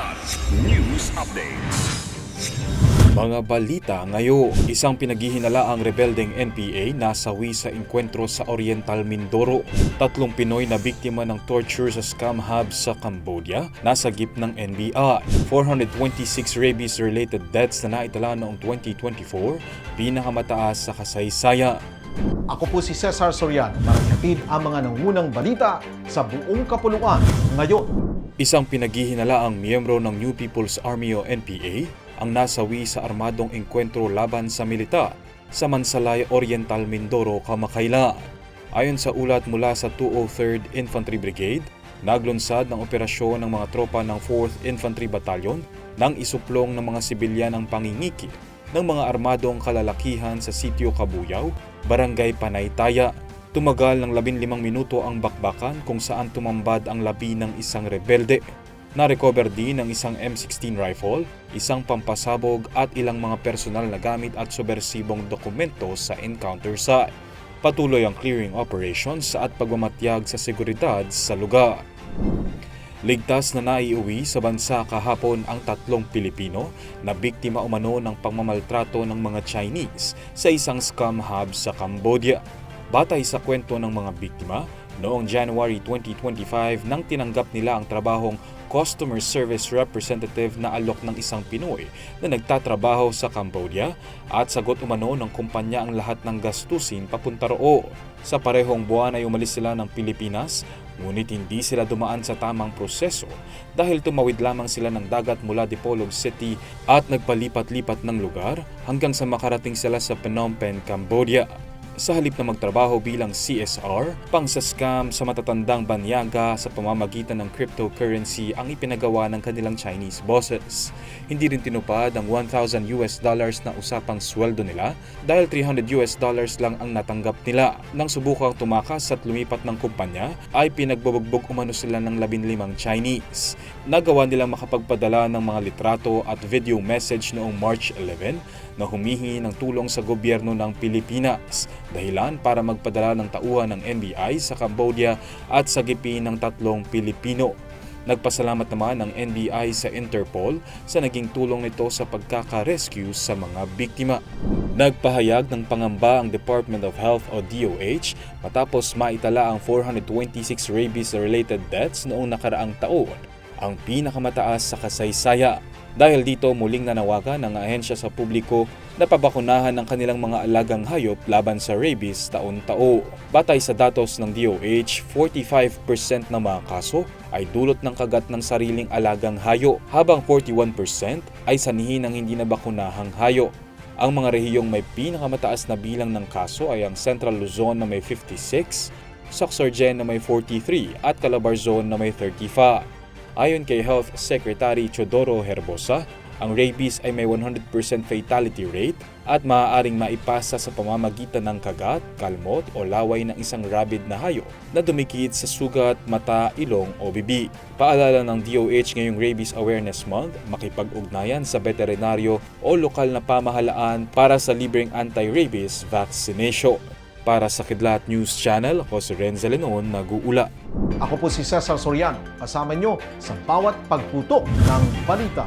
Ulat News Updates. Mga balita ngayon, isang pinaghihinalaang rebeldeng NPA nasawi sa enkwentro sa Oriental Mindoro. Tatlong Pinoy na biktima ng torture sa scam hub sa Cambodia, nasagip ng NBI. 426 rabies-related deaths na naitala noong 2024, pinakamataas sa kasaysayan. Ako po si Cesar Soriano para ang mga nangunang balita sa buong kapuluan ngayon. Isang pinaghihinalaang miyembro ng New People's Army o NPA ang nasawi sa armadong engkwentro laban sa militar sa Mansalay Oriental Mindoro, Kamakayla. Ayon sa ulat mula sa 203rd Infantry Brigade, naglunsad ng operasyon ng mga tropa ng 4th Infantry Battalion nang isuplong ng mga sibilyan ang pangingiki ng mga armadong kalalakihan sa sitio Kabuyaw, Barangay Panaytaya. Tumagal ng 15 minuto ang bakbakan kung saan tumambad ang labi ng isang rebelde. Na-recover din ang isang M16 rifle, isang pampasabog at ilang mga personal na gamit at subversibong dokumento sa encounter site. Patuloy ang clearing operations at pagmamatyag sa seguridad sa lugar. Ligtas na naiuwi sa bansa kahapon ang tatlong Pilipino na biktima umano ng pangmamaltrato ng mga Chinese sa isang scam hub sa Cambodia. Batay sa kwento ng mga biktima, noong January 2025 nang tinanggap nila ang trabahong Customer Service Representative na alok ng isang Pinoy na nagtatrabaho sa Cambodia at sagot umano ng kumpanya ang lahat ng gastusin papunta roo. Sa parehong buwan ay umalis sila ng Pilipinas ngunit hindi sila dumaan sa tamang proseso dahil tumawid lamang sila ng dagat mula Dipolog City at nagpalipat-lipat ng lugar hanggang sa makarating sila sa Phnom Penh, Cambodia sa halip na magtrabaho bilang CSR, pang sa scam sa matatandang banyaga sa pamamagitan ng cryptocurrency ang ipinagawa ng kanilang Chinese bosses. Hindi rin tinupad ang 1,000 US dollars na usapang sweldo nila dahil 300 US dollars lang ang natanggap nila. Nang subukang tumakas at lumipat ng kumpanya, ay pinagbubugbog umano sila ng 15 Chinese. Nagawa nilang makapagpadala ng mga litrato at video message noong March 11 na humihingi ng tulong sa gobyerno ng Pilipinas dahilan para magpadala ng tauhan ng NBI sa Cambodia at sagipin ng tatlong Pilipino. Nagpasalamat naman ang NBI sa Interpol sa naging tulong nito sa pagkaka-rescue sa mga biktima. Nagpahayag ng pangamba ang Department of Health o DOH matapos maitala ang 426 rabies-related deaths noong nakaraang taon, ang pinakamataas sa kasaysayan. Dahil dito muling nanawagan ng ahensya sa publiko na pabakunahan ng kanilang mga alagang hayop laban sa rabies taon-tao. Batay sa datos ng DOH, 45% ng mga kaso ay dulot ng kagat ng sariling alagang hayo, habang 41% ay sanhi ng hindi nabakunahang hayo. Ang mga rehiyong may pinakamataas na bilang ng kaso ay ang Central Luzon na may 56, Soxargen na may 43 at Calabarzon na may 35. Ayon kay Health Secretary Chodoro Herbosa, ang rabies ay may 100% fatality rate at maaaring maipasa sa pamamagitan ng kagat, kalmot o laway ng isang rabid na hayo na dumikit sa sugat, mata, ilong o bibi. Paalala ng DOH ngayong Rabies Awareness Month, makipag-ugnayan sa veterinaryo o lokal na pamahalaan para sa libreng anti-rabies vaccination. Para sa Kidlat News Channel, ako si Renzo Lenon, nag-uula. Ako po si Cesar Soriano, kasama nyo sa bawat pagputok ng balita.